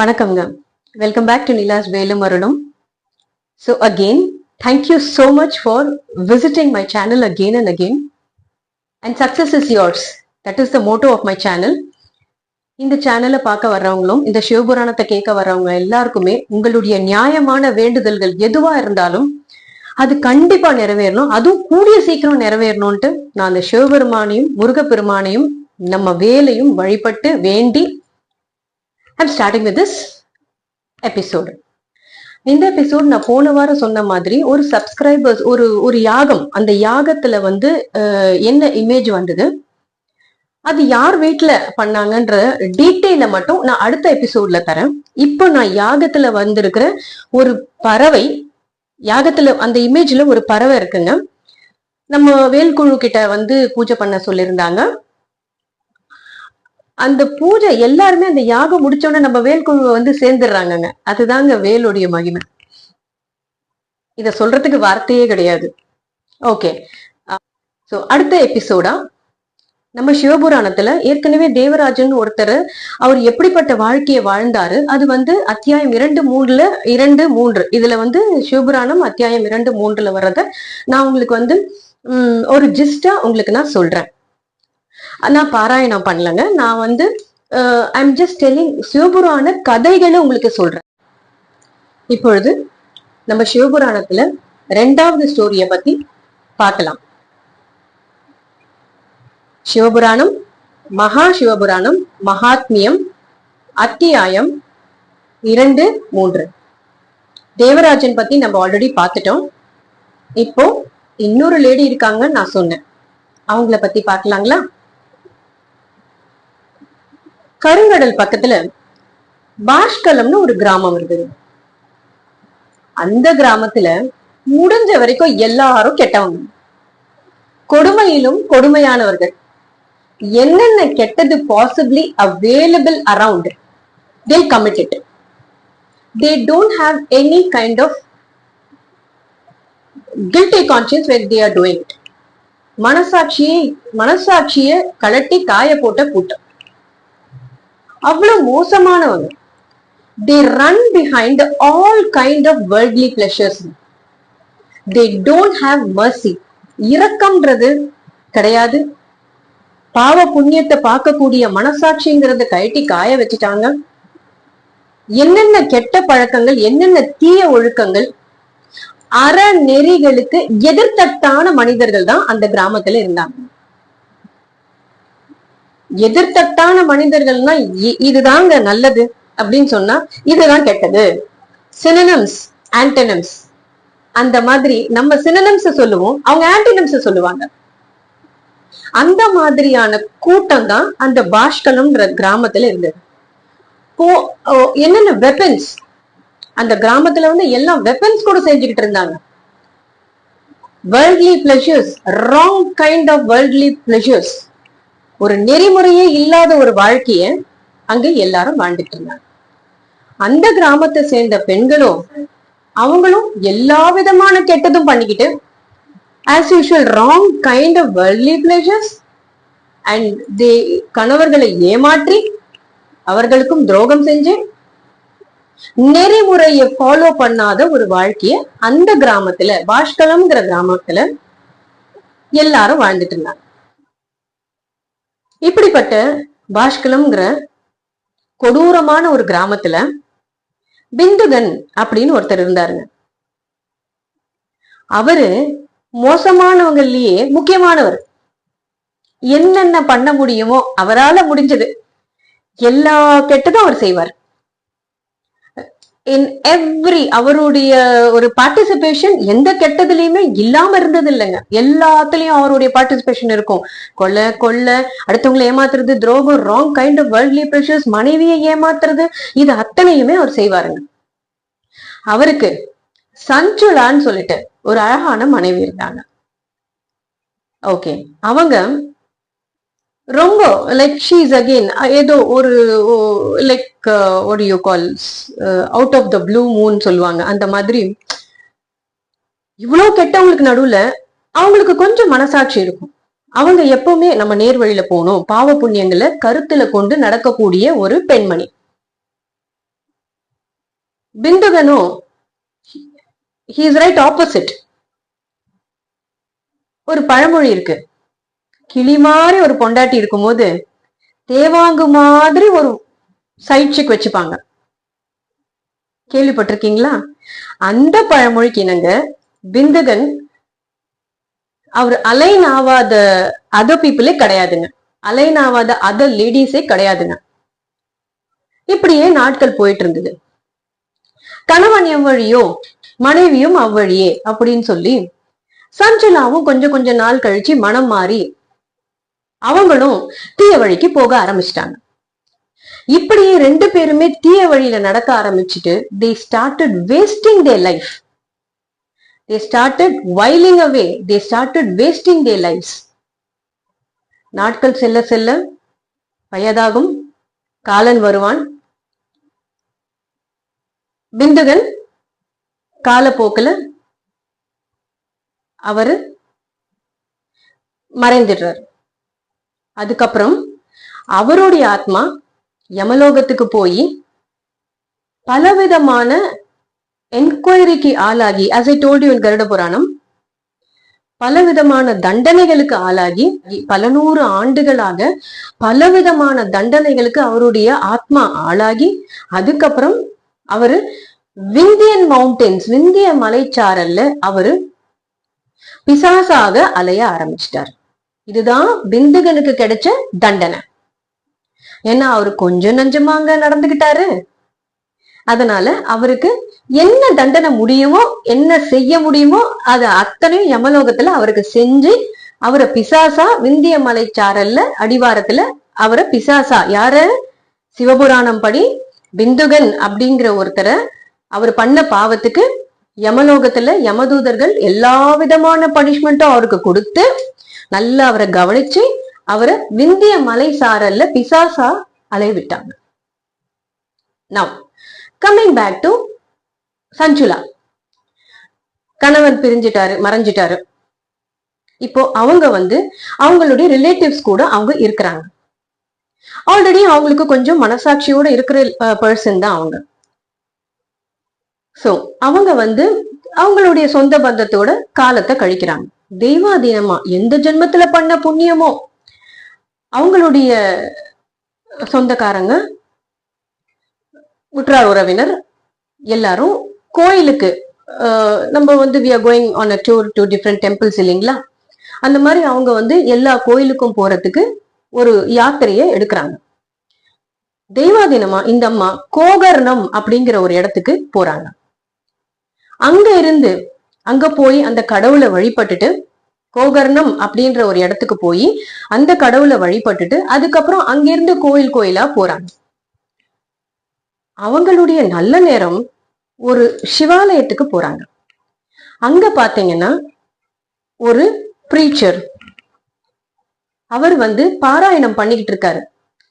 வணக்கம்ங்க. Welcome back to நிலாஸ் வேலும் அருளும் so again thank you so much for visiting my channel again and again and success is yours that is the motto of my channel இந்த சேனலை பார்க்க வர்றவங்களும் இந்த சிவபுராணத்தை கேட்க வர்றவங்க எல்லாருக்குமே உங்களுடைய நியாயமான வேண்டுதல்கள் எதுவா இருந்தாலும் அது கண்டிப்பா நிறைவேறணும். அதுவும் கூடிய சீக்கிரம் நிறைவேறணும்ட்டு நான் அந்த சிவபெருமானையும் முருகப்பெருமானையும் நம்ம வேலையும் வழிபட்டு வேண்டி I'm starting with this episode இந்த எபிசோட் நான் போன வாரம் சொன்ன மாதிரி ஒரு சப்ஸ்கிரைபர்ஸ் ஒரு ஒரு யாகம் அந்த யாகத்துல வந்து என்ன இமேஜ் வந்தது? அது யார் வீட்ல பண்ணாங்கன்ற டீட்டெயில மட்டும் நான் அடுத்த எபிசோட்ல தரேன். இப்போ நான் யாகத்துல வந்திருக்கிற ஒரு பறவை யாகத்துல அந்த இமேஜ்ல ஒரு பறவை இருக்குங்க. நம்ம வேல்குழு கிட்ட வந்து பூஜை பண்ண சொல்லியிருந்தாங்க. அந்த பூஜை எல்லாருமே அந்த யாகம் முடிச்ச நம்ம வேல்குழுவை வந்து சேர்ந்துடுறாங்கங்க. அதுதாங்க வேலுடைய மகிமை. இத சொல்றதுக்கு வார்த்தையே கிடையாது. ஓகே. ஸோ அடுத்த எபிசோடா நம்ம சிவபுராணத்துல ஏற்கனவே தேவராஜன் ஒருத்தர் அவர் எப்படிப்பட்ட வாழ்க்கையை வாழ்ந்தாரு? அது வந்து அத்தியாயம் இரண்டு மூணுல இரண்டு மூன்று. இதுல வந்து சிவபுராணம் அத்தியாயம் இரண்டு மூன்றுல வர்றத நான் உங்களுக்கு வந்து உம், ஒரு ஜிஸ்டா உங்களுக்கு நான் சொல்றேன். நான் பாராயணம் பண்ணலங்க. நான் வந்து ஐம் ஜஸ்ட் டெல்லிங் சிவபுராண கதைகளை உங்களுக்கு சொல்றேன். இப்பொழுது நம்ம சிவபுராணத்துல ரெண்டாவது ஸ்டோரிய பத்தி பார்க்கலாம். சிவபுராணம் மகா சிவபுராணம் மகாத்மியம் அத்தியாயம் இரண்டு மூன்று. தேவராஜன் பத்தி நம்ம ஆல்ரெடி பார்த்துட்டோம். இப்போ இன்னொரு லேடி இருக்காங்க நான் சொன்னேன். அவங்கள பத்தி பார்க்கலாங்களா? கருங்கடல் பக்கத்துல பாஷ்கலம்னு ஒரு கிராமம் இருந்தது அந்த கிராமத்துல முடிஞ்ச வரைக்கும் எல்லாரும் கெட்டவங்க. கொடுமையிலும் கொடுமையானவர்கள். என்னென்ன கெட்டது possibly available around they commit it they don't have any kind of guilty conscience when they are doing it மனசாட்சியை மனசாட்சியை கலட்டி காய போட்ட கூட்டம். அவ்வளவு மோசமானவங்க. They run behind all kind of worldly pleasures they don't have mercy இரக்கம்ன்றது கிடையாது. பாவ புண்ணியத்தை பார்க்கக்கூடிய மனசாட்சிங்கிறத கழட்டி காய வச்சுட்டாங்க. என்னென்ன கெட்ட பழக்கங்கள் என்னென்ன தீய ஒழுக்கங்கள் அறநெறிகளுக்கு எதிர்த்தட்டான மனிதர்கள் தான் அந்த கிராமத்துல இருந்தாங்க. எதிர்த்தட்டான மனிதர்கள்னா இதுதாங்க நல்லது அப்படின்னு சொன்னா இதுதான் கெட்டது. சினனம்ஸ் ஆன்டனம்ஸ் அந்த மாதிரி நம்ம சினனம்ஸ் சொல்லுவோம். அவங்க ஆன்டனம்ஸ் சொல்லுவாங்க. அந்த மாதிரியான கூட்டம் தான் அந்த பாஷ்கலம்ன்ற கிராமத்துல இருந்தது. போ ஓ, என்னென்ன வெப்பன்ஸ் அந்த கிராமத்துல வந்து எல்லாம் வெப்பன்ஸ் கூட செஞ்சுக்கிட்டு இருந்தாங்க. Worldly pleasures wrong kind of worldly pleasures ஒரு நெறிமுறையே இல்லாத ஒரு வாழ்க்கைய அங்க எல்லாரும் வாழ்ந்துட்டு இருந்தாங்க. அந்த கிராமத்தை சேர்ந்த பெண்களும் அவங்களும் எல்லா விதமான கெட்டதும் பண்ணிக்கிட்டு as usual wrong kind of worldly pleasures and they கணவர்களை ஏமாற்றி அவர்களுக்கும் துரோகம் செஞ்சு நெறிமுறையை ஃபாலோ பண்ணாத ஒரு வாழ்க்கைய அந்த கிராமத்துல பாஷ்கலம்ங்கிற கிராமத்துல எல்லாரும் வாழ்ந்துட்டு இருந்தாங்க. இப்படிப்பட்ட பாஷ்கலம்ங்கிற கொடூரமான ஒரு கிராமத்துல பிந்துகன் அப்படின்னு ஒருத்தர் இருந்தாருங்க. அவரு மோசமானவங்கலயே முக்கியமானவர். என்னென்ன பண்ண முடியுமோ அவரால முடிஞ்சது. எல்லா கெட்டதும் அவர் செய்வார். இன் எவ்ரி அவருடைய ஒரு பார்ட்டிசிபேஷன் எந்த கெட்டதுலயுமே இல்லாம இருந்தது இல்லைங்க எல்லாத்துலயும் அவருடைய பார்ட்டிசிபேஷன் இருக்கும். கொள்ள கொள்ளை அடுத்தவங்களை ஏமாத்துறது துரோகம் wrong kind of worldly pleasures மனைவியை ஏமாத்துறது இது அத்தனையுமே அவர் செய்வாருங்க. அவருக்கு சஞ்சுலான்னு சொல்லிட்டு ஒரு அழகான மனைவி இருந்தாங்க. ஓகே அவங்க ரொம்ப லைக் ஷீஸ் அகெயின் ஏதோ ஒரு like ஓடியோ you out of the blue moon சொல்லுவாங்க. அந்த மாதிரி இவ்வளோ கெட்டவங்களுக்கு நடுவில் அவங்களுக்கு கொஞ்சம் மனசாட்சி இருக்கும். அவங்க எப்பவுமே நம்ம நேர் வழியில போகணும். பாவ புண்ணியங்களை கருத்துல கொண்டு நடக்கக்கூடிய ஒரு பெண்மணி. பிந்துகனும் ஹீ இஸ் ரைட் ஆப்போசிட் ஒரு பழமொழி இருக்கு. கிளி மாதிரி ஒரு பொண்டாட்டி இருக்கும்போது தேவாங்கு மாதிரி ஒரு சைட் செக் வச்சுப்பாங்க. கேள்விப்பட்டிருக்கீங்களா? அந்த பழமொழிக்கு இணங்க பிந்துகன் அவர் அலைன் ஆவாத அதர் பீப்புளே கிடையாதுங்க. அலைன் ஆவாத அதர் லேடிஸே கிடையாதுங்க. இப்படியே நாட்கள் போயிட்டு இருந்தது. கணவன் எவ்வழியோ மனைவியும் அவ்வழியே அப்படின்னு சொல்லி சஞ்சலாவும் கொஞ்சம் கொஞ்ச நாள் கழிச்சு மனம் மாறி அவங்களும் தீய வழிக்கு போக ஆரம்பிச்சிட்டாங்க. இப்படியே ரெண்டு பேருமே தீய வழியில நடக்க ஆரம்பிச்சுட்டு they started wasting their life they started wailing away they started wasting their lives நாட்கள் செல்ல செல்ல வயதாகும். காலன் வருவான். பிந்துகன் காலப்போக்கில் அவரு மறைந்துடுறார். அதுக்கப்புறம் அவருடைய ஆத்மா யமலோகத்துக்கு போய் பலவிதமான என்கொயரிக்கு ஆளாகி as I told you Garuda Purana பலவிதமான தண்டனைகளுக்கு ஆளாகி பல நூறு ஆண்டுகளாக பலவிதமான தண்டனைகளுக்கு அவருடைய ஆத்மா ஆளாகி அதுக்கப்புறம் அவரு விந்தியன் மவுண்டன்ஸ் விந்திய மலைச்சாரல்ல அவரு பிசாசாக அலைய ஆரம்பிச்சிட்டார். இதுதான் பிந்துகனுக்கு கிடைச்ச தண்டனை. ஏன்னா அவரு கொஞ்சம் நஞ்சமாங்க நடந்துகிட்டாரு. அதனால அவருக்கு என்ன தண்டனை முடியுமோ என்ன செய்ய முடியுமோ அது அத்தனையும் யமலோகத்துல அவருக்கு செஞ்சு அவரை பிசாசா விந்திய மலைச்சாரல்ல அடிவாரத்துல அவரை பிசாசா யார? சிவபுராணம் படி பிந்துகன் அப்படிங்கிற ஒருத்தரை அவர் பண்ண பாவத்துக்கு யமலோகத்துல யமதூதர்கள் எல்லா விதமான பனிஷ்மெண்ட்டும் அவருக்கு கொடுத்து நல்லா அவரை கவனிச்சு அவரை விந்திய மலை சாரல்ல பிசாசா அலைய விட்டாங்க now coming back to Sanjula கணவன் பிரிஞ்சிட்டாரு மறைஞ்சிட்டாரு. இப்போ அவங்க வந்து அவங்களுடைய ரிலேட்டிவ்ஸ் கூட அவங்க இருக்கிறாங்க. ஆல்ரெடி அவங்களுக்கு கொஞ்சம் மனசாட்சியோட இருக்கிற பர்சன் தான் அவங்க. சோ அவங்க வந்து அவங்களுடைய சொந்த பந்தத்தோட காலத்தை கழிக்கிறாங்க. தெய்வாதீனமா எந்த ஜென்மத்துல பண்ண புண்ணியமோ? அவங்களுடைய சொந்தக்காரங்க உற்றார் உறவினர் எல்லாரும் கோயிலுக்கு நம்ம வந்து we are going on a tour to different temples இல்லைங்களா? அந்த மாதிரி அவங்க வந்து எல்லா கோயிலுக்கும் போறதுக்கு ஒரு யாத்திரையை எடுக்கிறாங்க. தெய்வாதீனமா இந்த அம்மா கோகர்ணம் அப்படிங்கிற ஒரு இடத்துக்கு போறாங்க. அங்க இருந்து அங்க போய் அந்த கடவுளை வழிபட்டுட்டு கோகர்ணம் அப்படின்ற ஒரு இடத்துக்கு போய் அந்த கடவுளை வழிபட்டுட்டு அதுக்கப்புறம் அங்கிருந்து கோயில் கோயிலா போறாங்க. அவங்களுடைய நல்ல நேரம் ஒரு சிவாலயத்துக்கு போறாங்க. அங்க பாத்தீங்கன்னா ஒரு ப்ரீச்சர் அவர் வந்து பாராயணம் பண்ணிக்கிட்டு இருக்காரு.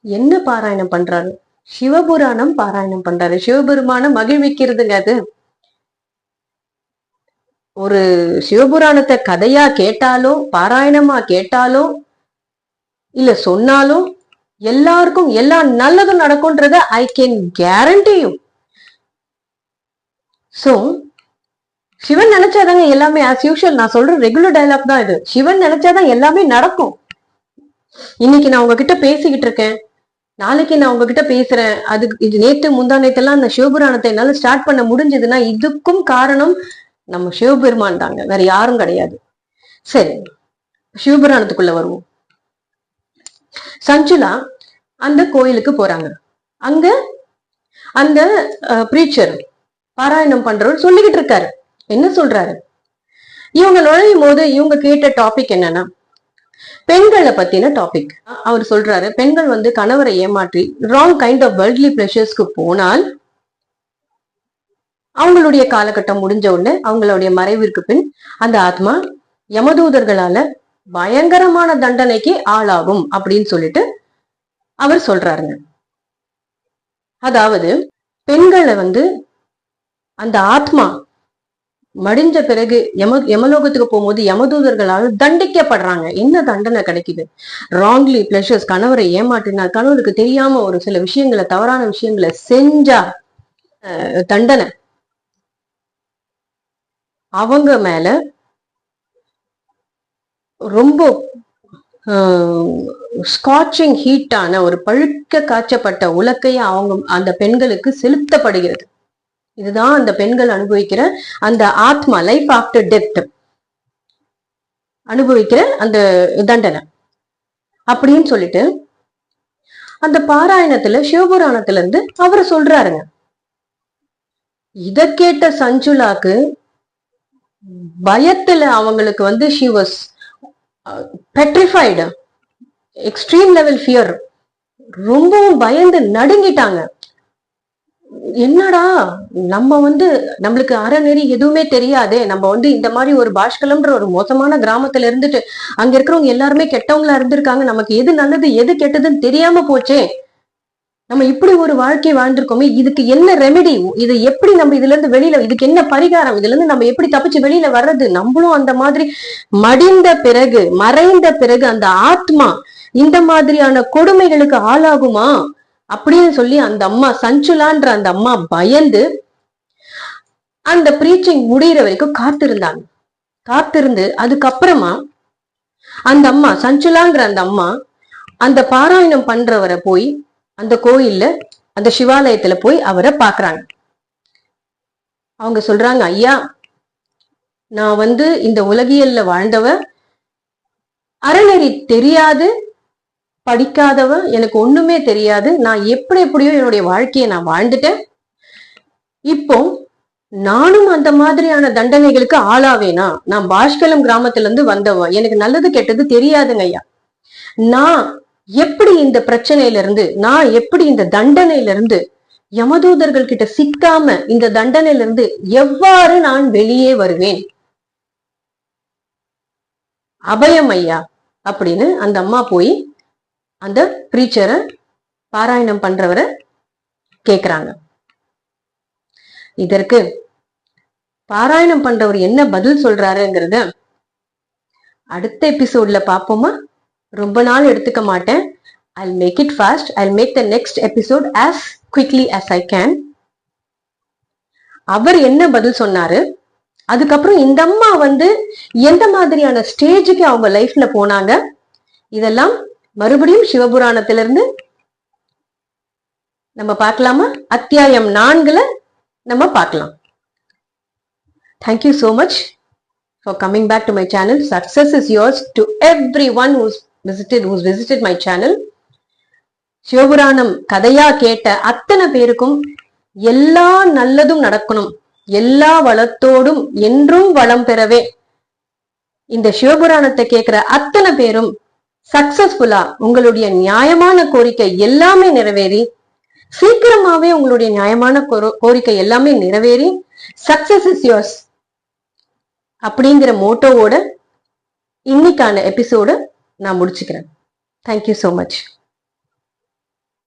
என்ன பாராயணம் பண்றாரு? சிவபுராணம் பாராயணம் பண்றாரு. சிவபெருமான மகிழ்விக்கிறதுங்க அது. ஒரு சிவபுராணத்தை கதையா கேட்டாலோ பாராயணமா கேட்டாலோ இல்ல சொன்னாலும் எல்லாருக்கும் எல்லா நல்லதும் நடக்கும்ன்றத ஐ கேன் கேரண்டியும் சோ சிவன் நினைச்சாதாங்க எல்லாமே ஆஸ் யூஷுவல் நான் சொல்ற ரெகுலர் டைலாக் தான் இது. சிவன் நினைச்சாதான் எல்லாமே நடக்கும். இன்னைக்கு நான் உங்ககிட்ட பேசிக்கிட்டு இருக்கேன். நாளைக்கு நான் உங்ககிட்ட பேசுறேன். அதுக்கு இது நேத்து முந்தா நேத்தெல்லாம் அந்த சிவபுராணத்தை என்னால ஸ்டார்ட் பண்ண முடிஞ்சதுன்னா இதுக்கும் காரணம் நம்ம சிவபெருமான் தாங்க. வேற யாரும் கிடையாது. சரி சிவபுராணத்துக்குள்ள வருவோம். சஞ்சுலா அந்த கோயிலுக்கு போறாங்க. அங்க அந்த ப்ரீச்சர் பாராயணம் பண்றவர் சொல்லிக்கிட்டு இருக்காரு. என்ன சொல்றாரு? இவங்க நுழையும் போது இவங்க கேட்ட டாபிக் என்னன்னா பெண்களை பத்தின டாபிக் அவர் சொல்றாரு பெண்கள் வந்து கணவரை ஏமாற்றி ராங் கைண்ட் ஆஃப் வேர்ல்ட்லி பிளஷர்ஸ்க்கு போனால் அவங்களுடைய காலகட்டம் முடிஞ்ச உடனே அவங்களுடைய மறைவிற்கு பின் அந்த ஆத்மா யமதூதர்களால பயங்கரமான தண்டனைக்கு ஆளாகும் அப்படின்னு சொல்லிட்டு அவர் சொல்றாருங்க. அதாவது பெண்களை வந்து அந்த ஆத்மா மடிஞ்ச பிறகு யம யமலோகத்துக்கு போகும்போது யமதூதர்களால் தண்டிக்கப்படுறாங்க. என்ன தண்டனை கிடைக்குது? ராங்லி பிளஷர்ஸ் கணவரை ஏமாற்றினார் கணவருக்கு தெரியாம ஒரு சில விஷயங்களை தவறான விஷயங்களை செஞ்சா அஹ், தண்டனை. அவங்க மேல ரொம்ப ஸ்காட்சிங் ஹீட்டான ஒரு பழுக்க காய்ச்சப்பட்ட உலக்கைய அவங்க அந்த பெண்களுக்கு செலுத்தப்படுகிறது. இதுதான் அந்த பெண்கள் அனுபவிக்கிற அந்த ஆத்மா லைஃப் ஆஃப்டர் டெத் அனுபவிக்கிற அந்த தண்டனை. அப்படின்னு சொல்லிட்டு அந்த பாராயணத்துல சிவபுராணத்துல இருந்து அவரை சொல்றாருங்க. இத கேட்ட சஞ்சுலாக்கு பயத்துல அவங்களுக்கு வந்து she was petrified extreme level fear ரொம்பவும் பயந்து நடுங்கிட்டாங்க. என்னடா நம்ம வந்து நம்மளுக்கு அறநெறி எதுவுமே தெரியாதே. நம்ம வந்து இந்த மாதிரி ஒரு பாஷ்கலம்ன்ற ஒரு மோசமான கிராமத்துல இருந்துட்டு அங்க இருக்கிறவங்க எல்லாருமே கெட்டவங்களா இருந்திருக்காங்க. நமக்கு எது நல்லது எது கெட்டதுன்னு தெரியாம போச்சே. நம்ம இப்படி ஒரு வாழ்க்கை வாழ்ந்திருக்கோமே இதுக்கு என்ன ரெமெடி இது எப்படி நம்ம இதுல இருந்து வெளியில இதுக்கு என்ன பரிகாரம்? இதுல இருந்து நம்ம எப்படி தப்பிச்சு வெளியில வர்றது? நம்மளும் அந்த மாதிரி மடிந்த பிறகு மறைந்த பிறகு அந்த ஆத்மா இந்த மாதிரியான கொடுமைகளுக்கு ஆளாகுமா? அப்படின்னு சொல்லி அந்த அம்மா சஞ்சுலான்ற அந்த அம்மா பயந்து அந்த ப்ரீச்சிங் முடியிற வரைக்கும் காத்திருந்தாங்க. காத்திருந்து அதுக்கப்புறமா அந்த அம்மா சஞ்சுலாங்கிற அந்த அம்மா அந்த பாராயணம் பண்றவரை போய் அந்த கோயில்ல அந்த சிவாலயத்துல போய் அவரை பாக்குறாங்க அவங்க சொல்றாங்க ஐயா நான் வந்து இந்த உலகியல்ல வாழ்ந்தவ அறநெறி தெரியாது படிக்காதவ எனக்கு ஒண்ணுமே தெரியாது. நான் எப்படி எப்படியோ என்னுடைய வாழ்க்கையை நான் வாழ்ந்துட்டேன். இப்போ நானும் அந்த மாதிரியான தண்டனைகளுக்கு ஆளாவேனா? நான் பாஷ்கலம் கிராமத்துல இருந்து வந்தவன். எனக்கு நல்லது கெட்டது தெரியாதுங்க ஐயா. நான் எப்படி இந்த பிரச்சனையில இருந்து நான் எப்படி இந்த தண்டனையில இருந்து யமதூதர்கள் கிட்ட சிக்காம இந்த தண்டனையில இருந்து எவ்வாறு நான் வெளியே வருவேன்? அபயம் ஐயா அப்படின்னு அந்த அம்மா போய் அந்த ப்ரீச்சரை பாராயணம் பண்றவரை கேக்குறாங்க. இதற்கு பாராயணம் பண்றவர் என்ன பதில் சொல்றாருங்கிறத அடுத்த எபிசோட்ல பாப்போமா ரொம்ப நாள் எடுத்துக்க மாட்டேன். I make it fast I make the next episode as quickly as I can அவர் என்ன பதில் சொன்னாரு? அதுக்கப்புறம் இந்த அம்மா வந்து எந்த மாதிரியான ஸ்டேஜுக்கு அவங்க லைஃப்ல போனாங்க? இதெல்லாம் மறுபடியும் சிவபுராணத்திலிருந்து நம்ம பார்க்கலாமா? அத்தியாயம் நான்குல நம்ம பார்க்கலாம். Thank you so much for coming back to my channel success is yours to every one who's visited who's visited my channel Sivapuranam கதையா கேட்ட அத்தனை பேருக்கும் எல்லா நல்லதும் நடக்கணும். எல்லா வளத்தோடும் என்றும் வளம் பெறவே. இந்த சிவபுராணத்தை கேட்கிற அத்தனை பேரும் சக்சஸ்ஃபுல்லா உங்களுடைய நியாயமான கோரிக்கை எல்லாமே நிறைவேறி சீக்கிரமாவே உங்களுடைய நியாயமான கோரிக்கை எல்லாமே நிறைவேறி சக்சஸ் இஸ் யோர்ஸ் அப்படிங்கிற மோட்டோவோட இன்னைக்கான எபிசோடு நான் முடிச்சுக்கிறேன். Thank you so much